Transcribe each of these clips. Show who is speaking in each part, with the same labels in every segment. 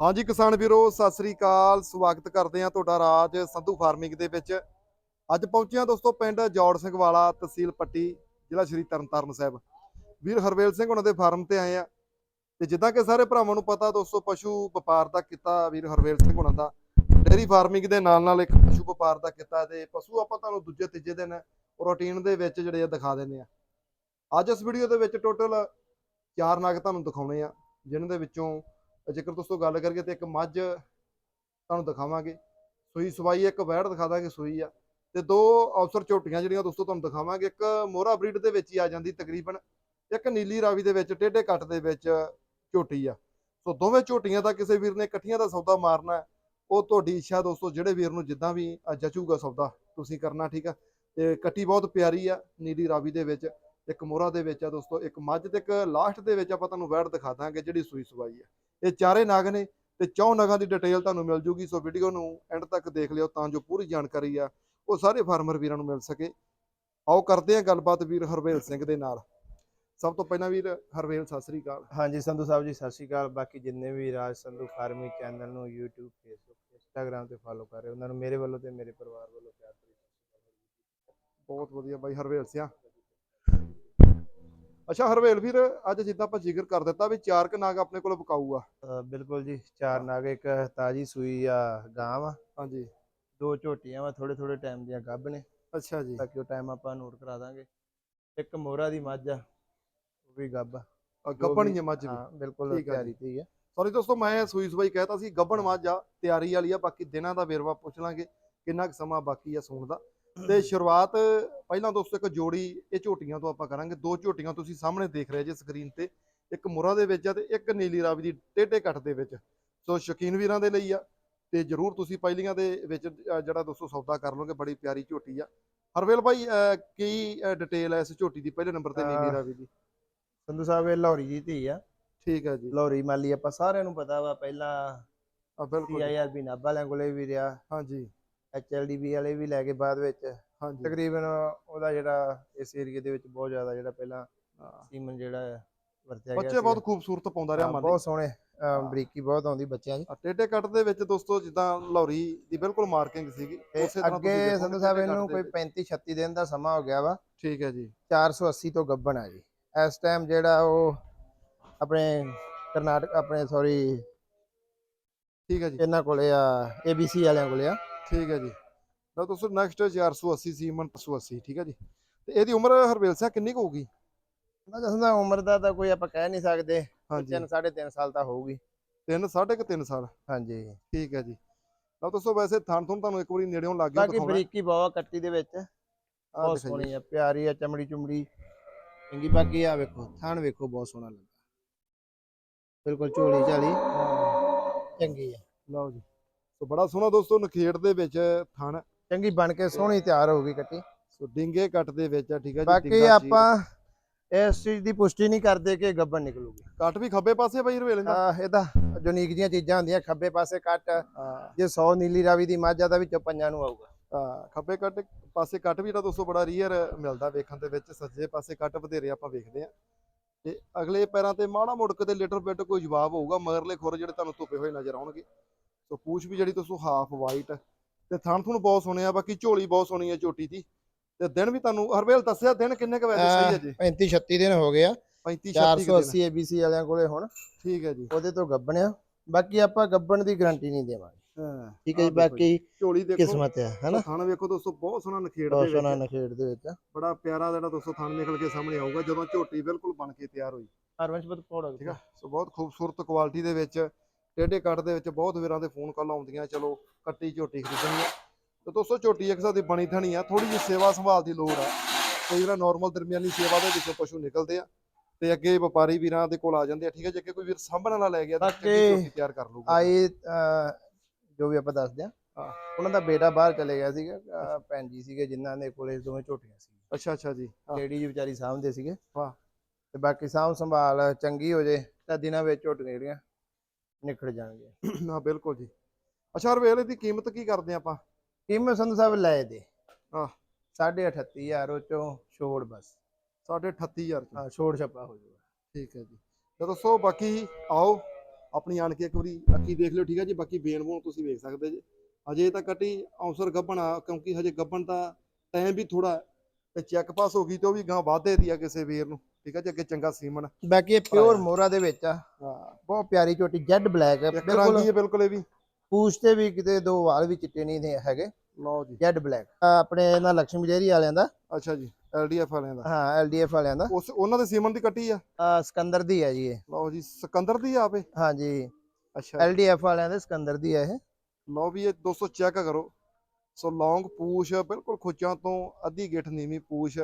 Speaker 1: ਹਾਂਜੀ ਕਿਸਾਨ ਵੀਰੋ, ਸਤਿ ਸ੍ਰੀ ਅਕਾਲ। ਸਵਾਗਤ ਕਰਦੇ ਹਾਂ ਤੁਹਾਡਾ ਰਾਜ ਸੰਧੂ ਫਾਰਮਿੰਗ ਦੇ ਵਿੱਚ। ਅੱਜ ਪਹੁੰਚੇ ਹਾਂ ਦੋਸਤੋ ਪਿੰਡ ਜੋੜ ਸਿੰਘ ਵਾਲਾ, ਤਹਿਸੀਲ ਪੱਟੀ, ਜ਼ਿਲ੍ਹਾ ਸ਼੍ਰੀ ਤਰਨਤਾਰਨ ਸਾਹਿਬ। ਵੀਰ ਹਰਵੇਲ ਸਿੰਘ ਉਹਨਾਂ ਦੇ ਫਾਰਮ ਤੇ ਆਏ ਆ ਤੇ ਜਿੱਦਾਂ ਕਿ ਸਾਰੇ ਭਰਾਵਾਂ ਨੂੰ ਪਤਾ ਦੋਸਤੋ, ਪਸ਼ੂ ਵਪਾਰ ਦਾ ਕੀਤਾ ਵੀਰ ਹਰਵੇਲ ਸਿੰਘ ਉਹਨਾਂ ਦਾ। ਡੇਰੀ ਫਾਰਮਿੰਗ ਦੇ ਨਾਲ ਨਾਲ ਇੱਕ ਪਸ਼ੂ ਵਪਾਰ ਦਾ ਕੀਤਾ ਤੇ ਪਸ਼ੂ ਆਪਾਂ ਤੁਹਾਨੂੰ ਦੂਜੇ, ਤੀਜੇ ਦਿਨ ਰੂਟੀਨ ਦੇ ਵਿੱਚ ਜਿਹੜੇ ਆ ਦਿਖਾ ਦਿੰਦੇ ਆ ਅੱਜ ਇਸ ਵੀਡੀਓ ਦੇ ਵਿੱਚ ਟੋਟਲ ਚਾਰ ਨਗ ਤੁਹਾਨੂੰ ਦਿਖਾਉਣੇ ਆ, ਜਿਨ੍ਹਾਂ ਦੇ ਵਿੱਚੋਂ ਜੇਕਰ ਦੋਸਤੋ ਗੱਲ ਕਰੀਏ ਤੇ ਇੱਕ ਮੱਝ ਤੁਹਾਨੂੰ ਦਿਖਾਵਾਂਗੇ ਸੂਈ ਸਵਾਈ ਇੱਕ ਵੈੜ ਦਿਖਾ ਦਾਂਗੇ ਸੂਈ ਆ ਤੇ ਦੋ ਅਫਸਰ ਝੋਟੀਆਂ ਜਿਹੜੀਆਂ ਦੋਸਤੋ ਤੁਹਾਨੂੰ ਦਿਖਾਵਾਂਗੇ ਇੱਕ ਮੋਹਰਾ ਬਰੀਡ ਦੇ ਵਿੱਚ ਹੀ ਆ ਜਾਂਦੀ ਤਕਰੀਬਨ ਇੱਕ ਨੀਲੀ ਰਾਵੀ ਦੇ ਵਿੱਚ ਟੇਢੇ ਕੱਟ ਦੇ ਵਿੱਚ ਝੋਟੀ ਆ। ਸੋ ਦੋਵੇਂ ਝੋਟੀਆਂ ਦਾ ਕਿਸੇ ਵੀਰ ਨੇ ਇਕੱਠੀਆਂ ਦਾ ਸੌਦਾ ਮਾਰਨਾ ਉਹ ਤੁਹਾਡੀ ਇੱਛਾ ਦੋਸਤੋ ਜਿਹੜੇ ਵੀਰ ਨੂੰ ਜਿੱਦਾਂ ਵੀ ਅ, ਜਚੂਗਾ ਸੌਦਾ ਤੁਸੀਂ ਕਰਨਾ ਠੀਕ ਆ? ਤੇ ਕੱਟੀ ਬਹੁਤ ਪਿਆਰੀ ਆ ਨੀਲੀ ਰਾਵੀ ਦੇ ਵਿੱਚ ਇੱਕ ਮੋਹਰਾ ਦੇ ਵਿੱਚ ਆ ਦੋਸਤੋ ਇੱਕ ਮੱਝ ਤੇ ਇੱਕ ਲਾਸਟ ਦੇ ਵਿੱਚ ਆਪਾਂ ਤੁਹਾਨੂੰ ਵੈੜ ਦਿਖਾ ਦਾਂਗੇ ਜਿਹੜੀ ਸੂਈ ਸਵਾਈ ਆ। ਇਹ ਚਾਰੇ ਨਗ ਨੇ ਤੇ ਚੌ ਨਗਾਂ ਦੀ ਡਿਟੇਲ ਤੁਹਾਨੂੰ ਮਿਲ ਜੂਗੀ ਸੋ ਵੀਡੀਓ ਨੂੰ ਐਂਡ ਤੱਕ ਦੇਖ ਲਿਓ ਤਾਂ ਜੋ ਪੂਰੀ ਜਾਣਕਾਰੀ ਆ ਉਹ ਸਾਰੇ ਫਾਰਮਰ ਵੀਰਾਂ ਨੂੰ ਮਿਲ ਸਕੇ। ਆਓ ਕਰਦੇ ਹਾਂ ਗੱਲਬਾਤ ਵੀਰ ਹਰਵੇਲ ਸਿੰਘ ਦੇ ਨਾਲ। ਸਭ ਤੋਂ ਪਹਿਲਾਂ ਵੀਰ ਹਰਵੇਲ ਸਤਿ ਸ੍ਰੀ ਅਕਾਲ।
Speaker 2: ਹਾਂਜੀ ਸੰਧੂ ਸਾਹਿਬ ਜੀ ਸਤਿ ਸ਼੍ਰੀ ਅਕਾਲ। ਬਾਕੀ ਜਿੰਨੇ ਵੀ ਰਾਜ ਸੰਧੂ ਫਾਰਮਿੰਗ ਚੈਨਲ ਨੂੰ YouTube Facebook Instagram ਤੇ ਫਾਲੋ ਕਰ ਰਹੇ ਉਹਨਾਂ ਨੂੰ ਮੇਰੇ ਵੱਲੋਂ ਤੇ ਮੇਰੇ ਪਰਿਵਾਰ ਵੱਲੋਂ ਪਿਆਰ ਭਰੀ ਸਤਿ ਸ਼੍ਰੀ ਅਕਾਲ।
Speaker 1: ਬਹੁਤ ਵਧੀਆ ਬਾਈ ਹਰਵੇਲ ਸਿਆ। ਅੱਛਾ ਹਰਵੇਲ ਵੀਰ ਅੱਜ ਜਿੱਦਾਂ ਆਪਾਂ ਜ਼ਿਕਰ ਕਰ ਦਿੱਤਾ ਵੀ ਚਾਰ ਕ ਨਾਗ ਆਪਣੇ ਕੋਲ ਵਿਕਾਊ ਆ
Speaker 2: ਬਿਲਕੁਲ ਜੀ ਚਾਰ ਨਾਗ ਇੱਕ ਤਾਜੀ ਸੂਈ ਆ ਗਾਂ ਵਾ
Speaker 1: ਹਾਂਜੀ।
Speaker 2: ਦੋ ਝੋਟੀਆਂ ਵਾ ਥੋੜੇ ਥੋੜੇ ਟਾਈਮ ਦੀਆਂ ਗੱਭ ਨੇ।
Speaker 1: ਅੱਛਾ ਜੀ।
Speaker 2: ਤਾਂ ਕਿ ਉਹ ਟਾਈਮ ਆਪਾਂ ਨੋਟ ਕਰਾ ਦਾਂਗੇ। ਇੱਕ ਮੋਹਰਾ ਦੀ ਮੱਝ ਆ ਉਹ ਵੀ ਗੱਭ ਆ।
Speaker 1: ਗੱਭਣ ਮੱਝ ਵੀ।
Speaker 2: ਹਾਂ ਬਿਲਕੁਲ ਤਿਆਰੀ ਤੇ ਹੀ ਆ।
Speaker 1: ਸੌਰੀ ਦੋਸਤੋ ਮੈਂ ਸੂਈ ਸਵਾਈ ਕਹਿਤਾ ਸੀ ਗੱਭਣ ਮੱਝ ਆ ਤਿਆਰੀ ਵਾਲੀ ਆ ਬਾਕੀ ਦਿਨਾਂ ਦਾ ਵੇਰਵਾ ਪੁੱਛ ਲਾਂਗੇ ਕਿੰਨਾ ਕੁ ਸਮਾਂ ਬਾਕੀ ਆ ਸੂਣ ਦਾ। ਤੇ ਸ਼ੁਰੂਆਤ ਪਹਿਲਾਂ ਦੋਸਤੋ ਇੱਕ ਜੋੜੀ ਇਹ ਝੋਟੀਆਂ ਤੋਂ ਆਪਾਂ ਕਰਾਂਗੇ। ਦੋ ਝੋਟੀਆਂ ਤੁਸੀਂ ਸਾਹਮਣੇ ਦੇਖ ਰਹੇ ਜੇ ਸਕਰੀਨ ਤੇ। ਇੱਕ ਮੁਰਾ ਦੇ ਵਿੱਚ ਆ ਤੇ ਇੱਕ ਨੀਲੀ ਰਾਵੀ ਦੀ ਟੇਢੇ ਕੱਟ ਦੇ ਵਿੱਚ। ਸੋ ਸ਼ੌਕੀਨ ਵੀਰਾਂ ਦੇ ਲਈ ਆ ਤੇ ਜਰੂਰ ਤੁਸੀਂ ਪਹਿਲੀਆਂ ਦੇ ਵਿੱਚ ਜਿਹੜਾ ਦੋਸਤੋ ਸੌਦਾ ਕਰ ਲਓਗੇ ਬੜੀ ਪਿਆਰੀ ਝੋਟੀ ਆ। ਹਰਵੇਲ ਭਾਈ ਕੀ ਡਿਟੇਲ ਹੈ ਇਸ ਝੋਟੀ ਦੀ ਪਹਿਲੇ ਨੰਬਰ ਤੇ ਨੀਲੀ ਰਾਵੀ ਦੀ?
Speaker 2: ਸੰਧੂ ਸਾਹਿਬ ਇਹ ਲਾਹੌਰੀ ਦੀ ਧੀ ਆ।
Speaker 1: ਠੀਕ ਹੈ ਜੀ।
Speaker 2: ਲਾਹੌਰੀ ਮਾਲੀ ਆਪਾਂ ਸਾਰਿਆਂ ਨੂੰ ਪਤਾ ਵਾ ਪਹਿਲਾਂ
Speaker 1: ਆ ਬਿਲਕੁਲ ਜੀ।
Speaker 2: ਸੀਆਈਆਰ ਵੀ ਨਾਭਾ ਵਾਲਿਆਂ ਕੋਲੇ ਵੀ ਰਿਹਾ।
Speaker 1: ਹਾਂਜੀ
Speaker 2: ਐਚਐਲਡੀਬੀ ਵਾਲੇ ਵੀ ਲੈ ਕੇ ਬਾਅਦ ਵਿੱਚ।
Speaker 1: ਹਾਂਜੀ।
Speaker 2: ਤਕਰੀਬਨ ਉਹਦਾ ਜਿਹੜਾ ਇਸ ਏਰੀਏ ਦੇ ਵਿੱਚ ਬਹੁਤ ਜ਼ਿਆਦਾ ਜਿਹੜਾ ਪਹਿਲਾਂ। ਸੀਮਨ ਜਿਹੜਾ ਵਰਤਿਆ ਗਿਆ
Speaker 1: ਬੱਚੇ ਬਹੁਤ ਖੂਬਸੂਰਤ ਪਾਉਂਦਾ ਰਿਹਾ ਮੰਨ
Speaker 2: ਬਹੁਤ ਸੋਹਣੇ ਬਰੀਕੀ ਬਹੁਤ ਆਉਂਦੀ ਬੱਚਿਆਂ 'ਚ
Speaker 1: ਟੇਢੇ ਕੱਟ ਦੇ ਵਿੱਚ ਦੋਸਤੋ ਜਿੱਦਾਂ ਲਾਹੌਰੀ ਦੀ ਬਿਲਕੁਲ ਮਾਰਕਿੰਗ ਸੀਗੀ ਉਸੇ ਤਰ੍ਹਾਂ
Speaker 2: ਅੱਗੇ ਸੰਧੂ ਸਾਹਿਬ ਇਹਨੂੰ ਕੋਈ
Speaker 1: ਦੇ
Speaker 2: 35 36 ਦਿਨ ਦਾ ਸਮਾਂ ਹੋ ਗਿਆ ਵਾ।
Speaker 1: ਠੀਕ ਹੈ ਜੀ।
Speaker 2: 480 ਤੋਂ ਗੱਬਣ ਆ ਜੀ। ਇਸ ਟਾਈਮ ਜਿਹੜਾ ਉਹ ਆਪਣੇ ਕਰਨਾਟਕ ਆਪਣੇ ਸੌਰੀ
Speaker 1: ਠੀਕ ਹੈ ਜੀ।
Speaker 2: ਇਹਨਾਂ ਕੋਲੇ ਆ ABC ਵਾਲਿਆਂ ਕੋਲੇ ਆ।
Speaker 1: ਠੀਕ ਹੈ ਜੀ। ਲਓ ਦੋਸਤੋ ਨੈਕਸਟ 480 ਸੀਮਨ 180 ਠੀਕ ਹੈ ਜੀ। ਤੇ ਇਹਦੀ ਉਮਰ ਹਰਵੇਲ ਸਿੰਘ ਕਿੰਨੀ ਕੁ ਹੋਊਗੀ?
Speaker 2: ਮੈਂ ਦੱਸਦਾ ਉਮਰ ਦਾ ਤਾਂ ਕੋਈ ਆਪਾਂ ਕਹਿ ਨਹੀਂ ਸਕਦੇ।
Speaker 1: ਹਾਂਜੀ।
Speaker 2: 3 3.5 ਸਾਲ ਤਾਂ ਹੋਊਗੀ।
Speaker 1: 3 ਸਾਢੇ ਕੁ 3 ਸਾਲ।
Speaker 2: ਹਾਂਜੀ।
Speaker 1: ਠੀਕ ਹੈ ਜੀ। ਲਓ ਦੋਸਤੋ ਵੈਸੇ ਥਣ ਥਣ ਤੁਹਾਨੂੰ ਇੱਕ ਵਾਰੀ ਨੇੜਿਓਂ ਲੱਗ ਗਿਆ
Speaker 2: ਬਾਕੀ ਬਰੀਕੀ ਬਹੁਤ ਕੱਟੀ ਦੇ ਵਿੱਚ। ਬਹੁਤ। ਸੋਹਣੀ ਆ ਪਿਆਰੀ ਆ ਚਮੜੀ ਚੁਮੜੀ। ਚੰਗੀ ਬਾਕੀ ਆ ਵੇਖੋ ਥਣ ਵੇਖੋ ਬਹੁਤ ਸੋਹਣਾ ਲੱਗਾ ਬਿਲਕੁਲ ਝੋਲੀ ਝਾਲੀ। ਚੰਗੀ ਆ।
Speaker 1: ਲਓ ਜੀ। ਸੋ ਬੜਾ ਸੋਹਣਾ ਦੋਸਤੋ ਨਖੇੜ ਦੇ ਵਿੱਚ ਥਣ।
Speaker 2: ਚੰਗੀ ਬਣ ਕੇ ਸੋਹਣੀ ਤਿਆਰ ਹੋ ਗਈ ਕੱਟੀ
Speaker 1: ਸੋ ਡਿੰਗੇ ਕੱਟ ਦੇ ਵਿੱਚ ਆ ਠੀਕ ਹੈ ਜੀ
Speaker 2: ਬਾਕੀ। ਆਪਾਂ ਇਸ ਚੀਜ਼ ਦੀ ਪੁਸ਼ਟੀ ਨਹੀਂ ਕਰਦੇ ਕਿ ਗੱਬਨ ਨਿਕਲੂਗੀ।
Speaker 1: ਕੱਟ ਵੀ ਖੱਬੇ ਪਾਸੇ ਬਾਈ ਹਰਵੇਲ ਦਾ?
Speaker 2: ਆ ਇਹਦਾ ਯੂਨੀਕ ਜੀਆਂ ਚੀਜ਼ਾਂ ਹੁੰਦੀਆਂ ਖੱਬੇ ਪਾਸੇ ਕੱਟ। ਜੇ 100 ਨੀਲੀ ਰਾਵੀ ਦੀ ਮੱਝ ਆ ਤਾਂ ਵਿੱਚੋਂ ਪੰਜਾਂ ਨੂੰ ਆਊਗਾ।
Speaker 1: ਹਾਂ ਖੱਬੇ ਕੱਟ ਪਾਸੇ ਕੱਟ ਵੀ ਜਿਹੜਾ ਦੋਸਤੋ ਬੜਾ ਰੀਅਰ ਮਿਲਦਾ ਵੇਖਣ ਦੇ ਵਿੱਚ ਸੱਜੇ ਪਾਸੇ ਕੱਟ ਵਧੇਰੇ ਆਪਾਂ ਵੇਖਦੇ ਆ ਤੇ ਅਗਲੇ ਪੈਰਾਂ ਤੇ ਮਾੜਾ ਮੁੜਕ ਤੇ ਲਿਟਲ ਬਿਟ ਕੋਈ ਜਵਾਬ ਹੋਊਗਾ ਮਗਰਲੇ ਖੁਰ ਜਿਹੜੇ ਤੁਹਾਨੂੰ ਧੁੱਪੇ ਹੋਏ ਨਜ਼ਰ ਆਉਣਗੇ। ਸੋ ਪੂਛ ਵੀ ਜਿਹੜੀ ਦੋਸਤੋ ਹਾਫ ਵਾਈਟ ਤੇ ਥਣ ਥੁਣ ਬਹੁਤ ਸੋਹਣੇ ਆ ਬਾਕੀ ਝੋਲੀ ਬਹੁਤ ਸੋਹਣੀ ਆ ਝੋਟੀ ਦੀ। ਤੇ ਦਿਨ ਵੀ ਤੁਹਾਨੂੰ ਹਰਵੇਲ ਦੱਸਿਆ ਦਿਨ ਕਿੰਨੇ ਕੁ ਵੈਸੇ ਸਹੀ ਹੈ ਜੀ?
Speaker 2: 35 36 ਦਿਨ ਹੋ ਗਏ ਆ।
Speaker 1: 35 36 ਕੁ ਦਿਨ।
Speaker 2: 480 ABC ਵਾਲਿਆਂ ਕੋਲੇ ਹੁਣ।
Speaker 1: ਠੀਕ ਹੈ ਜੀ।
Speaker 2: ਉਹਦੇ ਤੋਂ ਗੱਬਣਿਆ ਬਾਕੀ ਆਪਾਂ ਗੱਬਣ ਦੀ ਗਾਰੰਟੀ ਨਹੀਂ ਦੇਵਾਂਗੇ।
Speaker 1: ਹਾਂ
Speaker 2: ਠੀਕ ਹੈ ਜੀ ਬਾਕੀ
Speaker 1: ਝੋਲੀ ਦੇਖੋ
Speaker 2: ਕਿਸਮਤ ਹੈ ਹੈਨਾ
Speaker 1: ਥਣ ਵੇਖੋ ਦੋਸਤੋ ਬਹੁਤ ਸੋਹਣਾ ਨਖੇੜ
Speaker 2: ਬਹੁਤ
Speaker 1: ਦੇ
Speaker 2: ਸੋਹਣਾ
Speaker 1: ਵਿੱਚ
Speaker 2: ਨਖੇੜ ਦੇ ਵਿੱਚ
Speaker 1: ਬੜਾ ਪਿਆਰਾ ਜਿਹੜਾ ਦੋਸਤੋ ਥਣ ਨਿਕਲ ਕੇ ਸਾਹਮਣੇ ਆਊਗਾ ਜਦੋਂ ਝੋਟੀ ਬਿਲਕੁਲ ਬਣ ਕੇ ਤਿਆਰ ਹੋਈ।
Speaker 2: ਹਰਵੰਸ਼ਪਤ ਪੌੜਾ
Speaker 1: ਠੀਕ ਆ? ਸੋ ਬਹੁਤ ਖੂਬਸੂਰਤ ਕੁਆਲਿਟੀ ਦੇ ਵਿੱਚ ਟੇਢੇ ਕੱਟ ਦੇ ਵਿੱਚ ਬਹੁਤ ਵੀਰਾਂ ਦੇ ਫੋਨ ਕਾਲ ਆਉਂਦੀਆਂ ਚਲੋ ਕੱਟੀ ਝੋਟੀ ਖਰੀਦਣੀ ਆ। ਤੇ ਦੋਸਤੋ ਝੋਟੀ ਇੱਕ ਦੀ ਬਣੀ ਥਣੀ ਆ ਥੋੜੀ ਜਿਹੀ ਸੇਵਾ ਸੰਭਾਲ ਦੀ ਲੋੜ ਆ। ਕੋਈ ਜਿਹੜਾ ਨਾਰਮਲ ਦਰਮਿਆਨੀ ਸੇਵਾ ਦੇ ਵਿੱਚੋਂ ਪਸ਼ੂ ਨਿਕਲਦੇ ਆ ਤੇ ਅੱਗੇ ਵਪਾਰੀ ਵੀਰਾਂ ਦੇ ਕੋਲ ਆ ਜਾਂਦੇ ਆ ਠੀਕ ਹੈ ਜੇ ਕੋਈ ਵੀਰ ਸਾਂਭਣ ਵਾਲਾ ਲੈ ਗਿਆ ਤਾਂ ਚੰਗੀ ਝੋਟੀ ਤਿਆਰ ਕਰ ਲੂਗਾ
Speaker 2: ਆਏ ਜੋ ਵੀ ਆਪਾਂ ਦੱਸਦੇ ਆ। ਉਹਨਾਂ ਦਾ ਬੇਟਾ ਬਾਹਰ ਚਲੇ ਗਿਆ ਸੀਗਾ ਭੈਣ ਜੀ ਸੀਗੇ ਜਿਨ੍ਹਾਂ ਦੇ ਕੋਲੇ ਦੋਵੇਂ ਝੋਟੀਆਂ ਸੀ।
Speaker 1: ਅੱਛਾ ਅੱਛਾ ਜੀ
Speaker 2: ਲੇਡੀ ਜੀ ਵਿਚਾਰੀ ਸਾਂਭਦੇ ਸੀਗੇ।
Speaker 1: ਵਾਹ।
Speaker 2: ਤੇ ਬਾਕੀ ਸਾਂਭ ਸੰਭਾਲ ਚੰਗੀ ਹੋ ਜੇ ਤਾਂ ਦਿਨਾਂ ਵਿੱਚ ਝੋਟੀਆਂ ਜਿਹੜੀਆਂ ਨਿਕਲ ਜਾਣਗੀਆਂ
Speaker 1: ਹਾਂ ਬਿਲਕੁਲ ਜੀ। ਅੱਛਾ ਰਵੇਲ ਦੀ ਕੀਮਤ ਕੀ ਕਰਦੇ ਆਪਾਂ?
Speaker 2: ਕੀਮਤ ਸੰਧੂ ਸਾਹਿਬ ਲੈ ਦੇ।
Speaker 1: ਆਹ।
Speaker 2: 38500 ਉਹ ਚੋਂ ਛੋੜ ਬਸ।
Speaker 1: ਸਾਢੇ 38000 ਚ।
Speaker 2: ਹਾਂ ਛੋੜ ਛੱਪਾ ਹੋ ਜਾਊਗਾ।
Speaker 1: ਠੀਕ ਹੈ ਜੀ। ਤੇ ਦੋਸਤੋ ਬਾਕੀ ਆਓ ਆਪਣੀ ਆਣ ਕੇ ਇੱਕ ਵਾਰੀ ਅੱਖੀ ਦੇਖ ਲਿਓ ਠੀਕ ਹੈ ਜੀ? ਬਾਕੀ ਬੇਨ ਬੂਨ ਤੁਸੀਂ ਵੇਖ ਸਕਦੇ ਜੀ। ਅਜੇ ਤਾਂ ਕੱਟੀ ਔਸਰ ਗੱਬਣ ਆ ਕਿਉਂਕਿ ਹਜੇ ਗੱਬਣ ਦਾ ਟਾਈਮ ਵੀ ਥੋੜਾ ਤੇ ਚੈੱਕ ਪਾਸ ਹੋ ਗਈ ਤੇ ਉਹ ਵੀ ਗਾਂ ਵਾਧੇ ਦੀ ਆ ਕਿਸੇ ਵੀਰ ਨੂੰ। ਠੀਕ ਹੈ ਜੀ ਅੱਗੇ ਚੰਗਾ ਸੀਮਨ।
Speaker 2: ਬਾਕੀ ਇਹ ਪਿਓਰ। ਮੋਰਾ ਦੇ ਵਿੱਚ ਆ।
Speaker 1: ਹਾਂ।
Speaker 2: ਬਹੁਤ ਪਿਆਰੀ ਝੋਟੀ ਜੈਡ ਬਲੈਕ ਹੈ
Speaker 1: ਇੱਕ
Speaker 2: ਬਿਲਕੁਲ
Speaker 1: ਰੰਗੀ ਹੈ ਬਿਲਕੁਲ ਇਹ ਵੀ।
Speaker 2: ਪੂਛ ਤੇ ਵੀ ਕਿਤੇ ਦੋ ਵਾਲ ਵੀ ਚਿੱਟੇ ਨਹੀਂ ਹੈਗੇ।
Speaker 1: ਲਓ ਜੀ।
Speaker 2: ਜੈਡ ਬਲੈਕ ਆਪਣੇ ਇਹਨਾਂ ਲక్ష్ਮੀ ਡੇਅਰੀ ਵਾਲਿਆਂ ਦਾ।
Speaker 1: ਅੱਛਾ ਜੀ ਐਲਡੀਐਫ ਵਾਲਿਆਂ ਦਾ।
Speaker 2: ਹਾਂ ਐਲਡੀਐਫ ਵਾਲਿਆਂ ਦਾ।
Speaker 1: ਉਸ ਉਹਨਾਂ ਦੇ ਸੀਮਨ ਦੀ ਕੱਟੀ ਆ?
Speaker 2: ਸਿਕੰਦਰ ਦੀ ਹੈ ਜੀ ਇਹ।
Speaker 1: ਲਓ ਜੀ ਸਿਕੰਦਰ ਦੀ ਆ ਆਪੇ?
Speaker 2: ਹਾਂਜੀ
Speaker 1: ਅੱਛਾ
Speaker 2: ਐਲਡੀਐਫ ਵਾਲਿਆਂ ਦੇ ਸਿਕੰਦਰ ਦੀ ਹੈ ਇਹ।
Speaker 1: ਲਓ ਵੀ ਇਹ ਦੋਸਤੋ ਚੈੱਕ ਕਰੋ। ਸੋ ਲੌਂਗ ਪੂਛ ਬਿਲਕੁਲ ਖੁੱਚਾਂ ਤੋਂ ਅੱਧੀ ਗਿੱਠ ਨੀਵੀਂ ਪੂਛ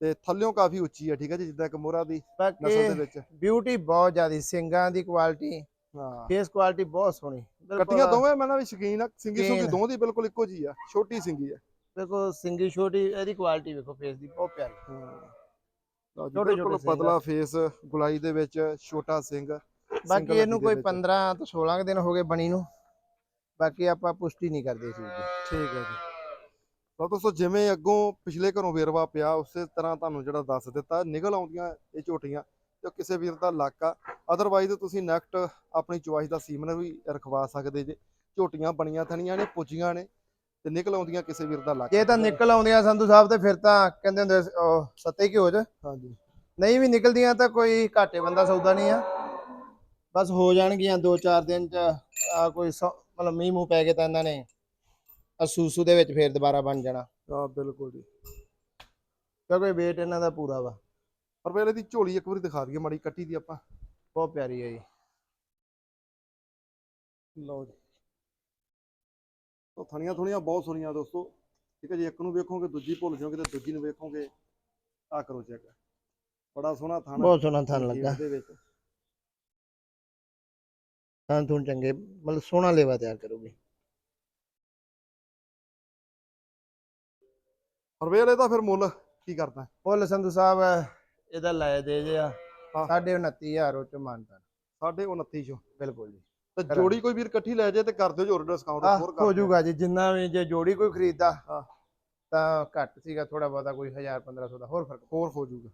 Speaker 1: ਤੇ ਥੱਲਿਓਂ ਕਾਫੀ ਉੱਚੀ ਹੈ ਠੀਕ ਹੈ ਜੀ ਜਿੱਦਾਂ ਇੱਕ ਮੋਹਰਾ ਦੀ ਨਸਲ ਦੇ ਵਿੱਚ।
Speaker 2: ਬਿਊਟੀ ਬਹੁਤ ਜ਼ਿਆਦੀ ਸਿੰਗਾਂ ਦੀ ਕੁਆਲਿਟੀ
Speaker 1: ਹਾਂ।
Speaker 2: ਫੇਸ ਕੁਆਲਿਟੀ ਬਹੁਤ ਸੋਹਣੀ।
Speaker 1: ਕੱਟੀਆਂ ਦੋਵੇਂ ਮੈਂ ਨਾ ਵੀ ਸ਼ਕੀਨ ਆ ਸਿੰਗੀ ਸੁੰਗੀ। ਦੋਵਾਂ ਦੀ ਬਿਲਕੁਲ ਇੱਕੋ ਜੀ ਆ ਛੋਟੀ ਸਿੰਗੀ ਆ।
Speaker 2: ਦੇਖੋ ਸਿੰਗੀ ਛੋਟੀ ਇਹਦੀ ਕੁਆਲਿਟੀ ਵੇਖੋ ਫੇਸ ਦੀ ਬਹੁਤ ਪਿਆਰੀ।
Speaker 1: ਹਾਂ।
Speaker 2: ਛੋਟੇ ਛੋਟੇ।
Speaker 1: ਪਤਲਾ ਫੇਸ ਗੁਲਾਈ ਦੇ ਵਿੱਚ ਛੋਟਾ ਸਿੰਘ
Speaker 2: ਬਾਕੀ ਇਹਨੂੰ ਕੋਈ
Speaker 1: ਵਿੱਚ।
Speaker 2: 15 ਤੋਂ 16 ਕੁ ਦਿਨ ਹੋ ਗਏ ਬਣੀ ਨੂੰ ਬਾਕੀ ਆਪਾਂ ਪੁਸ਼ਟੀ ਨਹੀਂ ਕਰਦੇ
Speaker 1: ਠੀਕ ਹੈ ਜੀ। ਤਾਂ ਦੋਸਤੋ ਜਿਵੇਂ ਅੱਗੋਂ ਪਿਛਲੇ ਘਰੋਂ ਵੇਰਵਾ ਪਿਆ ਉਸੇ ਤਰ੍ਹਾਂ ਤੁਹਾਨੂੰ ਜਿਹੜਾ ਦੱਸ ਦਿੱਤਾ ਨਿਕਲ ਆਉਂਦੀਆਂ ਇਹ ਝੋਟੀਆਂ ਤੇ ਕਿਸੇ ਵੀਰ ਦਾ ਲੱਕ ਆ। ਅਦਰਵਾਈਜ਼ ਤੁਸੀਂ ਨੈਕਟ ਆਪਣੀ ਚੁਆਇਸ ਦਾ ਸੀਮਨ ਵੀ ਰਖਵਾ ਸਕਦੇ ਜੇ। ਝੋਟੀਆਂ ਬਣੀਆਂ ਥਣੀਆਂ ਨੇ ਪੁੱਜੀਆਂ ਨੇ ਤੇ ਨਿਕਲ ਆਉਂਦੀਆਂ ਕਿਸੇ ਵੀਰ ਦਾ ਲੱਕ।
Speaker 2: ਜੇ ਤਾਂ ਨਿਕਲ ਆਉਂਦੀਆਂ ਸੰਧੂ ਸਾਹਿਬ ਤੇ ਫਿਰ ਤਾਂ ਕਹਿੰਦੇ ਹੁੰਦੇ ਸੱਤੇ ਕੀ ਹੋ ਜਾ
Speaker 1: ਹਾਂਜੀ।
Speaker 2: ਨਹੀਂ ਵੀ ਨਿਕਲਦੀਆਂ ਤਾਂ ਕੋਈ ਘਾਟੇ ਬੰਦਾ ਸੌਦਾ ਨਹੀਂ ਆ। ਬਸ ਹੋ ਜਾਣਗੀਆਂ 2-4 ਦਿਨ ਚ ਆ ਕੋਈ ਮਤਲਬ ਮੀਂਹ ਮੂੰਹ ਪੈ ਗਏ ਤਾਂ ਇਹਨਾਂ ਨੇ। ਅਸੂਸੂ ਦੇ ਵਿੱਚ ਫੇਰ ਦੁਬਾਰਾ ਬਣ ਜਾਣਾ।
Speaker 1: ਆ ਬਿਲਕੁਲ ਜੀ।
Speaker 2: ਕਿਉਂਕਿ weight ਇਹਨਾਂ ਦਾ ਪੂਰਾ ਵਾ।
Speaker 1: ਪਰ ਵੇਲੇ ਦੀ ਝੋਲੀ ਇੱਕ ਵਾਰੀ ਦਿਖਾ ਦਈਏ ਮਾੜੀ ਕੱਟੀ ਦੀ ਆਪਾਂ।
Speaker 2: ਬਹੁਤ ਪਿਆਰੀ ਹੈ ਜੀ।
Speaker 1: ਲਓ ਜੀ। ਉਹ ਥਣੀਆਂ ਥੁਣੀਆਂ ਬਹੁਤ ਸੋਹਣੀਆਂ ਦੋਸਤੋ। ਠੀਕ ਹੈ ਜੀ ਇੱਕ ਨੂੰ ਵੇਖੋਗੇ ਦੂਜੀ ਭੁੱਲ ਜਾਓਗੇ ਤੇ ਦੂਜੀ ਨੂੰ ਵੇਖੋਗੇ ਆ ਕਰੋ ਚੈੱਕ ਬੜਾ ਸੋਹਣਾ ਥਣ
Speaker 2: ਬਹੁਤ ਸੋਹਣਾ ਥਣ ਲੱਗਾ।
Speaker 1: ਦੇ ਵਿੱਚ।
Speaker 2: ਥਣ ਥੁਣ ਚੰਗੇ ਮਤਲਬ ਸੋਹਣਾ ਲੇਵਾ ਤਿਆਰ ਕਰੂਗੀ।
Speaker 1: ਹਰਵੇਲ ਇਹਦਾ ਫਿਰ ਮੁੱਲ ਕੀ ਕਰਦਾ
Speaker 2: ਮੁੱਲ ਸੰਧੂ ਸਾਹਿਬ ਇਹਦਾ ਲੈ ਦੇ ਜੇ ਆ
Speaker 1: ਹਾਂ।
Speaker 2: ਸਾਢੇ 29000 ਉਹ ਚ ਮਾਨਤਾ
Speaker 1: ਸਾਢੇ 2900
Speaker 2: ਬਿਲਕੁਲ ਜੀ
Speaker 1: ਤੇ
Speaker 2: ਕਰਾਂਗੇ।
Speaker 1: ਜੋੜੀ ਕੋਈ ਵੀਰ ਇਕੱਠੀ ਲੈ ਜਾਏ ਤੇ ਕਰ ਦਿਓ ਜੋਰ ਡਿਸਕਾਊਂਟ
Speaker 2: ਆਹ
Speaker 1: ਹੋਰ
Speaker 2: ਹੋ
Speaker 1: ਕਰ ਦਿਓ।
Speaker 2: ਜਾਊਗਾ ਜੀ ਜਿੰਨਾ ਵੀ ਜੇ ਜੋੜੀ ਕੋਈ ਖਰੀਦਦਾ
Speaker 1: ਹਾਂ।
Speaker 2: ਤਾਂ ਘੱਟ ਸੀਗਾ ਥੋੜਾ ਬਹੁਤਾ ਕੋਈ 1000 1500 ਦਾ ਹੋਰ ਫ਼ਰਕ
Speaker 1: ਹੋਰ ਹੋ ਜਾਊਗਾ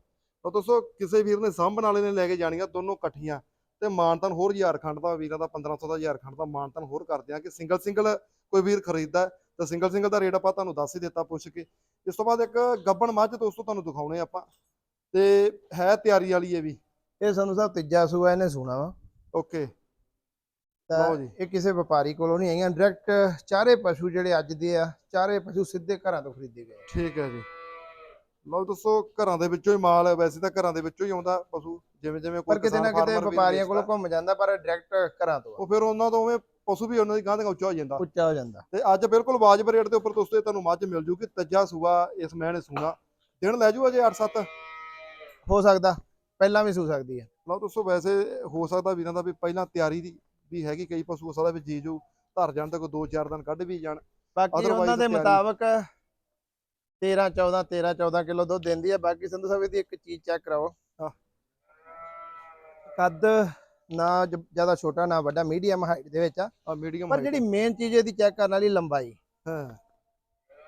Speaker 1: ਤਾਂ ਦੋਸਤੋ ਕਿਸੇ ਵੀਰ ਨੇ ਸਾਂਭਣ ਵਾਲੇ ਨੇ ਲੈ ਕੇ ਜਾਣੀਆਂ ਦੋਨੋਂ ਇਕੱਠੀਆਂ ਤੇ ਮਾਨਤਨ ਹੋਰ ਹਜ਼ਾਰ ਖੰਡ ਦਾ ਵੀਰਾਂ ਦਾ 1500 ਦਾ ਹਜ਼ਾਰ ਖੰਡ ਦਾ ਮਾਨਤਨ ਹੋਰ ਕਰ ਦਿਆਂਗੇ ਸਿੰਗਲ ਸਿੰਗਲ ਕੋਈ ਵੀਰ ਖਰੀਦਦਾ ਤਾਂ ਸਿੰਗਲ ਸਿੰਗਲ ਦਾ ਰੇਟ ਆਪਾਂ ਤੁਹਾਨੂੰ ਦੱਸ ਹੀ ਦਿੱਤਾ ਪੁੱਛ ਕੇ। ਇਸ ਤੋਂ ਬਾਅਦ ਇੱਕ ਗੱਬਣ ਮੱਝ ਦੋਸਤੋ ਤੁਹਾਨੂੰ ਦਿਖਾਉਣੇ ਆਪਾਂ। ਤੇ ਹੈ ਤਿਆਰੀ ਵਾਲੀ ਇਹ ਵੀ।
Speaker 2: ਇਹ ਸੰਧੂ ਸਾਹਿਬ ਤੀਜਾ ਸੂਆ ਇਹਨੇ ਸੁਣਾ ਵਾ।
Speaker 1: ਓਕੇ।
Speaker 2: ਤਾਂ
Speaker 1: ਲਓ ਜੀ।
Speaker 2: ਇਹ ਕਿਸੇ ਵਪਾਰੀ ਕੋਲੋਂ ਨਹੀਂ ਆਈਆਂ। ਡਾਇਰੈਕਟ ਚਾਰੇ ਪਸ਼ੂ ਜਿਹੜੇ ਅੱਜ ਦੇ ਆ ਚਾਰੇ ਪਸ਼ੂ ਸਿੱਧੇ ਘਰਾਂ ਤੋਂ ਖਰੀਦੇ ਗਏ
Speaker 1: ਠੀਕ ਹੈ ਜੀ। ਲਓ ਦੋਸਤੋ ਘਰਾਂ ਦੇ ਵਿੱਚੋਂ ਹੀ ਮਾਲ ਹੈ। ਵੈਸੇ ਤਾਂ ਘਰਾਂ ਦੇ ਵਿੱਚੋਂ ਹੀ ਆਉਂਦਾ ਪਸ਼ੂ। ਜਿਵੇਂ ਜਿਵੇਂ ਕੋਈ
Speaker 2: ਕਿਤੇ ਨਾ ਕਿਤੇ ਵਪਾਰੀਆਂ ਕੋਲੋਂ ਘੁੰਮ ਜਾਂਦਾ ਪਰ ਡਾਇਰੈਕਟ ਘਰਾਂ ਤੋਂ।
Speaker 1: ਉਹ ਫਿਰ ਉਹਨਾਂ ਤੋਂ ਉਵੇਂ ਪਸ਼ੂ ਵੀ ਉਹਨਾਂ ਦੀ ਗਾਂ ਦਾ ਉੱਚਾ ਹੋ ਜਾਂਦਾ।
Speaker 2: ਉੱਚਾ ਹੋ ਜਾਂਦਾ।
Speaker 1: ਤੇ ਅੱਜ ਬਿਲਕੁਲ ਵਾਜਬ ਰੇਟ ਦੇ ਉੱਪਰ ਦੋਸਤੋ ਇਹ ਤੁਹਾਨੂੰ ਮੱਝ ਮਿਲ ਜੂਗੀ। ਤੱਜਾ ਸੂਆ ਇਸ ਮਹੀਨੇ ਸੂਣਾ। ਦਿਨ ਲੈ ਜੂ ਅਜੇ 8-7
Speaker 2: ਹੋ ਸਕਦਾ। ਪਹਿਲਾਂ ਵੀ ਸੂ ਸਕਦੀ ਹੈ।
Speaker 1: ਲਓ ਦੋਸਤੋ ਵੈਸੇ ਹੋ ਸਕਦਾ ਵੀਰਾਂ ਦਾ ਵੀ ਪਹਿਲਾਂ ਤਿਆਰੀ ਦੀ ਵੀ ਹੈਗੀ ਕਈ ਪਸ਼ੂ ਹੋ ਸਕਦਾ ਵੀ ਜੀ ਜੂ ਧਰ ਜਾਣ ਤੇ ਕੋਈ 2-4 ਦਿਨ ਕੱਢ ਵੀ ਜਾਣ।
Speaker 2: ਬਾਕੀ ਉਹਨਾਂ ਦੇ ਮੁਤਾਬਕ 13 14 13 14 ਕਿਲੋ ਦੁੱਧ ਦਿੰਦੀ ਹੈ। ਬਾਕੀ ਸੰਧੂ ਸਾਹਿਬ ਦੀ ਇੱਕ ਚੀਜ਼ ਚੈੱਕ ਕਰਾਓ।
Speaker 1: ਹਾਂ।
Speaker 2: ਕੱਦ ਨਾ ਜ਼ਿਆਦਾ ਛੋਟਾ ਨਾ ਵੱਡਾ ਮੀਡੀਅਮ ਹਾਈਟ ਦੇ ਵਿੱਚ ਆ।
Speaker 1: ਆ ਮੀਡੀਅਮ
Speaker 2: ਪਰ ਜਿਹੜੀ ਮੇਨ ਚੀਜ਼ ਇਹਦੀ ਚੈੱਕ ਕਰਨ ਵਾਲੀ ਲੰਬਾਈ।
Speaker 1: ਹਾਂ।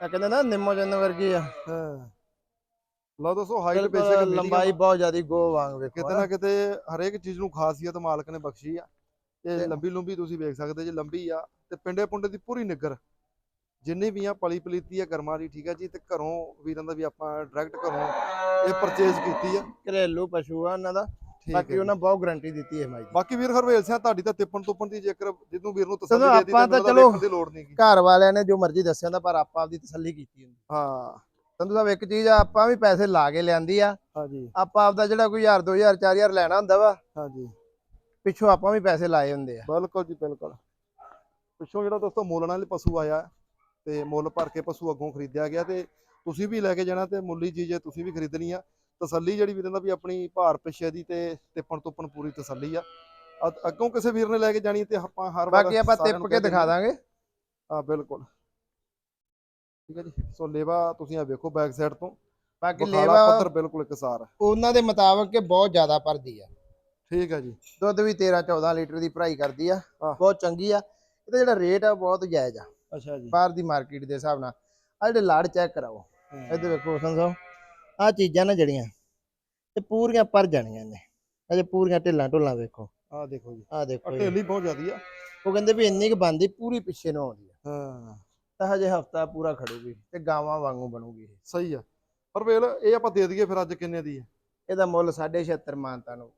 Speaker 2: ਆ ਕਹਿੰਦੇ ਨਾ ਨਿੰਮੋ ਚੰਦ ਵਰਗੀ ਆ।
Speaker 1: ਹਾਂ। ਲਓ ਦੋਸਤੋ ਹਾਈਟ ਬੇਸਿਕ
Speaker 2: ਲੰਬਾਈ ਬਹੁਤ ਜ਼ਿਆਦੀ ਗੋ ਵਾਂਗ ਵੇਖੋ
Speaker 1: ਕਿਤੇ ਨਾ ਕਿਤੇ ਹਰੇਕ ਚੀਜ਼ ਨੂੰ ਖਾਸੀਅਤ ਮਾਲਕ ਨੇ ਬਖਸ਼ੀ ਆ। ਤੇ ਲੰਬੀ ਲੰਬੀ ਤੁਸੀਂ ਵੇਖ ਸਕਦੇ ਜੇ ਲੰਬੀ ਆ। ਤੇ ਪਿੰਡੇ ਪੁੰਡੇ ਦੀ ਪੂਰੀ ਨਿੱਗਰ। ਜਿੰਨੀ ਵੀ ਆ ਪਲੀ ਪਲੀਤੀ ਆ ਕਰਮਾਂ ਦੀ ਠੀਕ ਆ ਜੀ? ਤੇ ਘਰੋਂ ਵੀਰਾਂ ਦਾ ਵੀ ਆਪਾਂ ਡਾਇਰੈਕਟ ਘਰੋਂ ਇਹ ਪਰਚੇਜ਼ ਕੀਤੀ ਆ।
Speaker 2: ਘਰੇਲੂ ਪਸ਼ੂ ਆ ਉਹਨਾਂ ਦਾ। ਬਾਕੀ ਉਹਨਾਂ ਬਹੁਤ ਗਾਰੰਟੀ ਦਿੱਤੀ ਹੈ ਮਾਈ ਦੀ
Speaker 1: ਬਾਕੀ ਵੀਰ ਹਰਵੇਲ ਸਿੰਘ ਤੁਹਾਡੀ ਤਾਂ ਤਿੱਪਣ ਤੁੱਪਣ ਦੀ ਜੇਕਰ ਜਿੱਦੋਂ ਵੀਰ ਨੂੰ ਤਸੱਲੀ ਦੇ ਦਿੱਤੀ
Speaker 2: ਆਪਾਂ ਤਾਂ ਚਲੋ-
Speaker 1: ਵੇਖਣ ਦੀ ਲੋੜ ਨਹੀਂ
Speaker 2: ਘਰ ਵਾਲਿਆਂ ਨੇ ਜੋ ਮਰਜ਼ੀ ਦੱਸਿਆ ਹੁੰਦਾ ਪਰ ਆਪਾਂ ਆਪਦੀ ਤਸੱਲੀ ਕੀਤੀ ਹੁੰਦੀ।
Speaker 1: ਹਾਂ।
Speaker 2: ਸੰਧੂ ਸਾਹਿਬ ਇੱਕ ਚੀਜ਼ ਆ ਆਪਾਂ ਵੀ ਪੈਸੇ ਲਾ ਕੇ ਲਿਆਂਦੀ ਆ।
Speaker 1: ਹਾਂਜੀ।
Speaker 2: ਆਪਾਂ ਆਪਦਾ ਜਿਹੜਾ ਕੋਈ 1000 2000 4000 ਲੈਣਾ ਹੁੰਦਾ ਵਾ
Speaker 1: ਹਾਂਜੀ।
Speaker 2: ਪਿੱਛੋਂ ਆਪਾਂ ਵੀ ਪੈਸੇ ਲਾਏ ਹੁੰਦੇ ਆ।
Speaker 1: ਬਿਲਕੁਲ ਜੀ ਬਿਲਕੁਲ। ਪਿੱਛੋਂ ਜਿਹੜਾ ਦੋਸਤੋ ਮੁੱਲ ਨਾਲ ਪਸ਼ੂ ਆਇਆ ਤੇ ਮੁੱਲ ਭਰ ਕੇ ਪਸ਼ੂ ਅੱਗੋਂ ਖਰੀਦਿਆ ਗਿਆ ਤੇ ਤੁਸੀਂ ਵੀ ਲੈ ਕੇ ਜਾਣਾ ਤੇ ਮੁੱਲੀ ਚੀਜ਼ ਤੁਸੀਂ ਵੀ ਖਰੀਦਣੀ ਆ। ਤਸੱਲੀ ਜਿਹੜੀ ਵੀਰਾਂ ਦਾ ਵੀ ਆਪਣੀ ਭਾਰ ਪਿੱਛੇ ਦੀ ਤੇ ਤਿੱਪਣ ਤੁੱਪਣ ਪੂਰੀ ਤਸੱਲੀ ਆ। ਅੱਗੋਂ ਕਿਸੇ ਵੀਰ ਨੇ ਲੈ ਕੇ ਜਾਣੀ ਤੇ ਆਪਾਂ ਹਰ ਵਾਰ
Speaker 2: ਬਾਕੀ ਆਪਾਂ
Speaker 1: ਨੂੰ
Speaker 2: ਕੇ ਦਿਖਾ ਦਾਂਗੇ।
Speaker 1: ਹਾਂ ਬਿਲਕੁਲ। ਠੀਕ ਹੈ ਜੀ। ਸੋ ਲੇਵਾ ਤੁਸੀਂ ਆ ਵੇਖੋ ਬੈਕ ਸਾਈਡ ਤੋਂ।
Speaker 2: ਬਾਕੀ ਲੇਵਾ
Speaker 1: ਪੱਧਰ ਬਿਲਕੁਲ ਇਕਸਾਰ ਆ।
Speaker 2: ਉਹਨਾਂ ਦੇ ਮੁਤਾਬਕ ਕਿ ਬਹੁਤ ਜ਼ਿਆਦਾ ਭਰਦੀ ਆ।
Speaker 1: ਠੀਕ ਹੈ ਜੀ।
Speaker 2: ਦੁੱਧ ਵੀ 13 14 ਲੀਟਰ ਦੀ ਭਰਾਈ ਕਰਦੀ ਆ। ਬਹੁਤ ਚੰਗੀ ਆ। ਇਹਦਾ ਜਿਹੜਾ ਰੇਟ ਆ ਬਹੁਤ ਜਾਇਜ਼ ਆ।
Speaker 1: ਅੱਛਾ ਜੀ।
Speaker 2: ਬਾਹਰ ਦੀ ਮਾਰਕੀਟ ਦੇ ਹਿਸਾਬ ਨਾਲ। ਆ ਜਿਹੜੇ ਲਾੜ ਚੈੱਕ ਕਰਾਓ। ਇੱਧਰ ਵੇਖੋ ਹੁਸਨ ਸਾਹਿਬ। ਆ ਚੀਜ਼ਾਂ ਨਾ ਜਿਹੜੀਆਂ ਇਹ ਪੂਰੀਆਂ ਭਰ ਜਾਣੀਆਂ ਨੇ ਅਜੇ ਪੂਰੀਆਂ ਢਿੱਲਾਂ ਢੁੱਲਾਂ ਵੇਖੋ।
Speaker 1: ਆ ਦੇਖੋ ਜੀ।
Speaker 2: ਆ ਦੇਖੋ ਜੀ।
Speaker 1: ਢੇਲੀ ਬਹੁਤ ਜ਼ਿਆਦੀ ਆ।
Speaker 2: ਉਹ ਕਹਿੰਦੇ ਵੀ ਇੰਨੀ ਕੁ ਬੰਦੀ ਪੂਰੀ ਪਿੱਛੇ ਨੂੰ ਆਉਂਦੀ ਆ।
Speaker 1: ਹਾਂ।
Speaker 2: ਤਾਂ ਹਜੇ ਹਫਤਾ ਪੂਰਾ ਖੜੂਗੀ ਤੇ ਗਾਵਾਂ ਵਾਂਗੂ ਬਣੂਗੀ ਇਹ।
Speaker 1: ਸਹੀ ਆ। ਪਰ ਵੇਲ ਇਹ ਆਪਾਂ ਦੇ ਦਈਏ ਫਿਰ ਅੱਜ ਕਿੰਨੇ ਦੀ ਹੈ
Speaker 2: ਇਹਦਾ ਮੁੱਲ 7.5 ਮਾਨਤਾ ਨੂੰ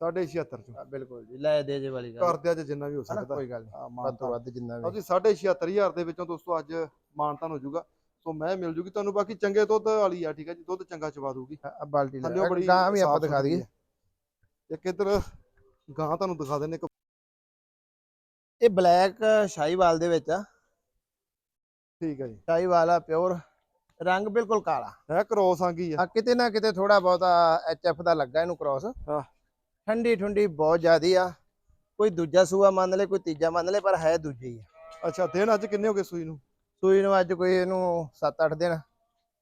Speaker 1: ਸਾਢੇ 76 ਚੋਂ।
Speaker 2: ਬਿਲਕੁਲ ਜੀ ਲੈ ਦੇ ਜੇ ਵਾਲੀ ਗੱਲ।
Speaker 1: ਕਰ ਦਿਆ ਜੇ ਜਿੰਨਾ ਵੀ ਹੋ
Speaker 2: ਹਨਾ,
Speaker 1: ਸਕਦਾ।
Speaker 2: ਕੋਈ ਗੱਲ ਨਹੀਂ
Speaker 1: ਹਾਂ
Speaker 2: ਵੱਧ
Speaker 1: ਮਾਨਤਾ
Speaker 2: ਤੋਂ ਵੱਧ ਜਿੰਨਾ
Speaker 1: ਲਓ
Speaker 2: ਵੀ
Speaker 1: ਜੀ 76500 ਦੇ ਵਿੱਚੋਂ ਦੋਸਤੋ ਅੱਜ ਮਾਨਤਾਨ ਹੋ ਜਾਊਗਾ। ਸੋ ਮੈਂ ਮਿਲ ਜੂਗੀ ਤੁਹਾਨੂੰ ਬਾਕੀ ਚੰਗੇ ਦੁੱਧ ਵਾਲੀ ਆ ਠੀਕ ਹੈ ਜੀ ਦੁੱਧ ਚੰਗਾ ਚਵਾ ਦੂਗੀ।
Speaker 2: ਬਾਲਟੀ
Speaker 1: ਥੱਲਿਓ
Speaker 2: ਲੈ
Speaker 1: ਬੜੀ
Speaker 2: ਗਾਂ ਵੀ ਆਪਾਂ ਦਿਖਾ ਦਈਏ।
Speaker 1: ਹੈ। ਇੱਕ ਇੱਧਰ ਗਾਂ ਤੁਹਾਨੂੰ ਦਿਖਾ ਦਿੰਨੇ ਇੱਕ
Speaker 2: ਇਹ ਬਲੈਕ ਸ਼ਾਹੀਵਾਲ ਦੇ ਵਿੱਚ ਆ।
Speaker 1: ਠੀਕ ਹੈ ਜੀ।
Speaker 2: ਸ਼ਾਹੀਵਾਲ ਆ ਪਿਓਰ ਰੰਗ ਬਿਲਕੁਲ ਕਾਲਾ।
Speaker 1: ਇਹ ਕ੍ਰੋਸ ਆਂਗੀ ਆ।
Speaker 2: ਆ ਕਿਤੇ ਨਾ ਕਿਤੇ ਥੋੜਾ ਬਹੁਤਾ ਐਚਐਫ ਦਾ ਲੱਗਾ ਇਹਨੂੰ ਕ੍ਰਾਸ।
Speaker 1: ਹਾਂ।
Speaker 2: ਠੰਡੀ ਠੰਡੀ ਬਹੁਤ ਜ਼ਿਆਦੀ ਆ। ਕੋਈ ਦੂਜਾ ਸੂਆ ਮੰਨ ਲੈ ਕੋਈ ਤੀਜਾ ਮੰਨ ਲੈ ਪਰ ਹੈ ਦੂਜੇ ਹੀ ਆ।
Speaker 1: ਅੱਛਾ ਦਿਨ ਅੱਜ ਕਿੰਨੇ ਹੋ ਗਏ ਸੂਈ ਨੂੰ?
Speaker 2: ਸੂਈ ਨੂੰ ਅੱਜ ਕੋਈ ਇਹਨੂੰ 7-8 ਦਿਨ।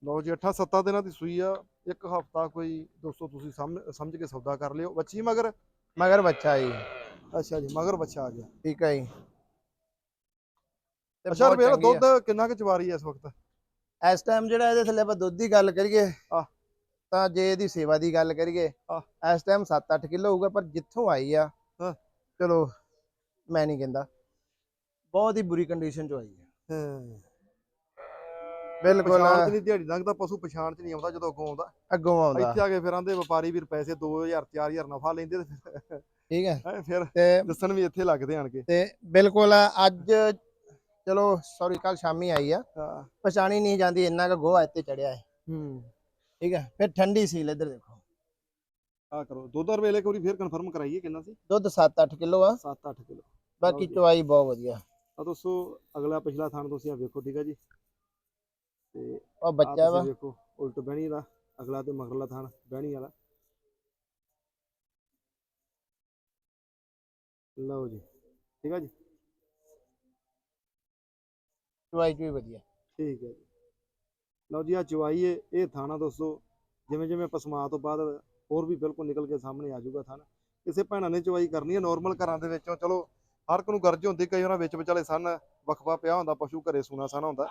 Speaker 1: ਲਓ ਜੀ 8-7 ਦਿਨਾਂ ਦੀ ਸੂਈ ਆ। ਇੱਕ ਹਫਤਾ ਕੋਈ ਦੋਸਤੋ ਤੁਸੀਂ ਸਮਝ ਕੇ ਸੌਦਾ ਕਰ ਲਿਓ। ਬੱਚੀ ਮਗਰ?
Speaker 2: ਮਗਰ ਬੱਚਾ ਹੀ
Speaker 1: ਅੱਛਾ ਜੀ ਮਗਰ ਬੱਚਾ ਆ ਗਿਆ।
Speaker 2: ਠੀਕ ਹੈ ਜੀ।
Speaker 1: ਅੱਛਾ ਰੁਪਏ
Speaker 2: ਆ।
Speaker 1: ਦੁੱਧ ਕਿੰਨਾ ਕੁ ਚਵਾਰੀ ਹੈ ਇਸ ਵਕਤ?
Speaker 2: ਇਸ ਟਾਈਮ ਜਿਹੜਾ ਇਹਦੇ ਥੱਲੇ ਆਪਾਂ ਦੁੱਧ ਦੀ ਗੱਲ ਕਰੀਏ। ਤਾਂ ਜੇ ਇਹਦੀ ਸੇਵਾ ਦੀ ਗੱਲ ਕਰੀਏ। ਇਸ ਟਾਈਮ 7-8 ਕਿਲੋ ਹੋਊਗਾ ਪਰ ਜਿੱਥੋਂ ਆਈ ਆ। ਚਲੋ ਮੈਂ ਨਹੀਂ ਕਹਿੰਦਾ। ਬਹੁਤ ਹੀ ਬੁਰੀ ਕੰਡੀਸ਼ਨ ਚ ਆਈ ਹਾਂ। ਬਿਲਕੁਲ।
Speaker 1: ਪਛਾਣ ਨਹੀਂ ਦਿਹਾੜੀ ਲੰਘਦਾ ਪਸ਼ੂ ਪਛਾਣ ਚ ਨਹੀਂ ਆਉਂਦਾ ਜਦੋਂ ਅੱਗੋਂ ਆਉਂਦਾ।
Speaker 2: ਅੱਗੋਂ ਆਉਂਦਾ।
Speaker 1: ਇੱਥੇ ਆ ਕੇ ਫਿਰ ਆਂਦੇ ਵਪਾਰੀ ਵੀਰ ਪੈਸੇ 2000 4000 ਨਫਾ ਲੈਂਦੇ ਤੇ
Speaker 2: ਠੀਕ ਹੈ।
Speaker 1: ਫਿਰ
Speaker 2: ਤੇ
Speaker 1: ਦੱਸਣ ਵੀ ਇੱਥੇ ਲੱਗਦੇ ਆਣਗੇ
Speaker 2: ਤੇ ਬਿਲਕੁਲ ਅੱਜ ਚਲੋ ਸੌਰੀ ਕੱਲ ਸ਼ਾਮੀ ਆਈ ਆ। ਪਛਾਣੀ ਨਹੀਂ ਜਾਂਦੀ ਇੰਨਾ ਕੁ ਗੋਹਾ ਇੱਥੇ ਚੜਿਆ ਹੈ।
Speaker 1: ਹੂੰ।
Speaker 2: ਠੀਕ ਹੈ ਫਿਰ ਠੰਡੀ ਸੀਲ ਇੱਧਰ ਦੇਖੋ।
Speaker 1: ਆ ਕਰੋ ਦੁੱਧ ਔਰ ਵੇਲੇ ਵਾਰੀ ਫੇਰ ਕਨਫਰਮ ਕਰਾਈਏ ਕਿੰਨਾ ਸੀ?
Speaker 2: ਦੁੱਧ 7-8 ਕਿਲੋ ਆ।
Speaker 1: 7-8 ਕਿਲੋ।
Speaker 2: ਬਾਕੀ। ਚਵਾਈ ਬਹੁਤ ਵਧੀਆ।
Speaker 1: ਆ ਦੋਸਤੋ ਅਗਲਾ ਪਿਛਲਾ ਥਾਨ ਤੁਸੀਂ ਆ ਵੇਖੋ ਠੀਕ ਆ ਜੀ? ਤੇ
Speaker 2: ਉਹ ਬੱਚਾ ਵਾ।
Speaker 1: ਵੇਖੋ ਉਲਟ ਬਹਿਣੀ ਦਾ ਅਗਲਾ ਤੇ ਮਗਰਲਾ ਥਾਨ ਬਹਿਣੀ ਵਾਲਾ। ਲਓ ਜੀ ਠੀਕ ਆ ਜੀ?
Speaker 2: ਚਵਾਈ ਚੁਈ ਵਧੀਆ।
Speaker 1: ਠੀਕ ਹੈ ਜੀ। ਲਓ ਜੀ ਆ ਚਵਾਈ ਏ ਇਹ ਥਾਣਾ ਦੋਸਤੋ ਜਿਵੇਂ ਜਿਵੇਂ ਪਸਮਾ ਤੋਂ ਬਾਅਦ ਹੋਰ ਵੀ ਬਿਲਕੁਲ ਨਿਕਲ ਕੇ ਸਾਹਮਣੇ ਆ ਜਾਊਗਾ ਥਾਣਾ। ਕਿਸੇ ਭੈਣਾਂ ਨੇ ਚਵਾਈ ਕਰਨੀ ਹੈ ਨਾਰਮਲ ਘਰਾਂ ਦੇ ਵਿੱਚੋਂ ਚਲੋ ਹਰ ਇੱਕ ਨੂੰ ਗਰਜ ਹੁੰਦੀ ਕਈ ਵਾਰ ਵਿੱਚ ਵਿਚਾਲੇ ਸਨ ਵਕਫਾ ਪਿਆ ਹੁੰਦਾ ਪਸ਼ੂ ਘਰੇ ਸੂਣਾ ਸਨ ਹੁੰਦਾ।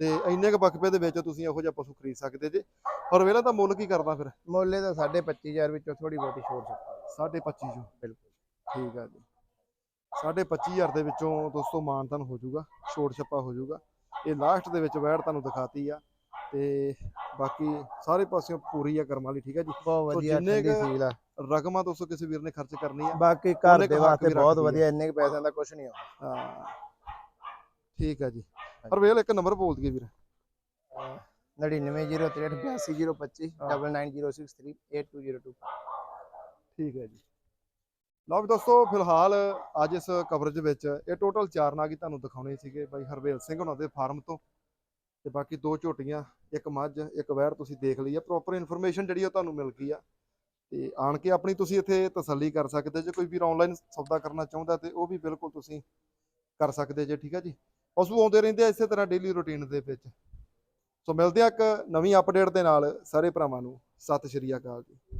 Speaker 1: ਤੇ ਇੰਨੇ ਕ ਵਕਫੇ ਦੇ ਵਿੱਚ ਤੁਸੀਂ ਇਹੋ ਜਿਹਾ ਪਸ਼ੂ ਖਰੀਦ ਸਕਦੇ ਜੇ। ਪਰ ਵੇਲਾ ਤਾਂ ਮੁੱਲ ਕੀ ਕਰਦਾ ਫਿਰ?
Speaker 2: ਮੁੱਲੇ ਦਾ 25000 ਵਿੱਚੋਂ ਥੋੜੀ ਬਹੁਤੀ ਛੋੜ ਸਕਦਾ।
Speaker 1: 25 ਚੋਂ?
Speaker 2: ਬਿਲਕੁਲ।
Speaker 1: ਠੀਕ ਆ ਜੀ। 25000 ਦੇ ਵਿੱਚੋਂ ਦੋਸਤੋ ਮਾਨਤਨ ਹੋ ਜਾਊਗਾ ਛੋਟ ਛੱਪਾ ਹੋ ਜਾਊਗਾ। ਇਹ ਲਾਸਟ ਦੇ ਵਿੱਚ ਵੈੜ ਤੁਹਾਨੂੰ ਦਿਖਾਤੀ ਆ ਤੇ ਬਾਕੀ ਸਾਰੇ ਪਾਸਿਓਂ ਪੂਰੀ ਆ ਕਰਮ ਵਾਲੀ ਠੀਕ ਹੈ ਜੀ?
Speaker 2: ਬਹੁਤ ਵਧੀਆ
Speaker 1: ਜਿੰਨੇ
Speaker 2: ਠੰਡੀ ਸੀਲ ਆ।
Speaker 1: ਰਕਮਾਂ ਦੋਸਤੋ ਕਿਸੇ ਵੀਰ ਨੇ ਖਰਚ ਕਰਨੀ ਆ
Speaker 2: ਬਾਕੀ ਘਰ ਦੇ ਵਾਸਤੇ ਬਹੁਤ
Speaker 1: ਆ।
Speaker 2: ਵਧੀਆ ਇੰਨੇ ਪੈਸਿਆਂ ਦਾ ਕੁਝ ਨਹੀਂ ਆਉਂਦਾ।
Speaker 1: ਹਾਂ। ਠੀਕ ਆ ਜੀ। ਪਰ ਵੇਲ ਇੱਕ ਨੰਬਰ ਬੋਲ ਦਈਏ ਵੀਰ।
Speaker 2: 9903828025
Speaker 1: ਹਾਂ।
Speaker 2: 9906382022
Speaker 1: ਠੀਕ ਹੈ ਜੀ। ਲਓ ਵੀ ਦੋਸਤੋ ਫਿਲਹਾਲ ਅੱਜ ਇਸ ਕਵਰੇਜ ਵਿੱਚ ਇਹ ਟੋਟਲ ਚਾਰ ਨਾਗ ਤੁਹਾਨੂੰ ਦਿਖਾਉਣੇ ਸੀਗੇ ਬਾਈ ਹਰਵੇਲ ਸਿੰਘ ਉਹਨਾਂ ਦੇ ਫਾਰਮ ਤੋਂ। ਤੇ ਬਾਕੀ ਦੋ ਝੋਟੀਆਂ ਇੱਕ ਮੱਝ ਇੱਕ ਵੈੜ ਤੁਸੀਂ ਦੇਖ ਲਈ ਆ। ਪ੍ਰੋਪਰ ਇਨਫੋਰਮੇਸ਼ਨ ਜਿਹੜੀ ਉਹ ਤੁਹਾਨੂੰ ਮਿਲ ਗਈ ਆ। ਤੇ ਆਣ ਕੇ ਆਪਣੀ ਤੁਸੀਂ ਇੱਥੇ ਤਸੱਲੀ ਕਰ ਸਕਦੇ ਜੇ ਕੋਈ ਵੀਰ ਆਨਲਾਈਨ ਸੌਦਾ ਕਰਨਾ ਚਾਹੁੰਦਾ ਤੇ ਉਹ ਵੀ ਬਿਲਕੁਲ ਤੁਸੀਂ ਕਰ ਸਕਦੇ ਜੇ ਠੀਕ ਹੈ ਜੀ? ਪਸ਼ੂ ਆਉਂਦੇ ਰਹਿੰਦੇ ਆ ਇਸੇ ਤਰ੍ਹਾਂ ਡੇਲੀ ਰੁਟੀਨ ਦੇ ਵਿੱਚ। ਸੋ ਮਿਲਦੇ ਆ ਇੱਕ ਨਵੀਂ ਅਪਡੇਟ ਦੇ ਨਾਲ ਸਾਰੇ ਭਰਾਵਾਂ ਨੂੰ। ਸਤਿ ਸ਼੍ਰੀ ਅਕਾਲ ਜੀ।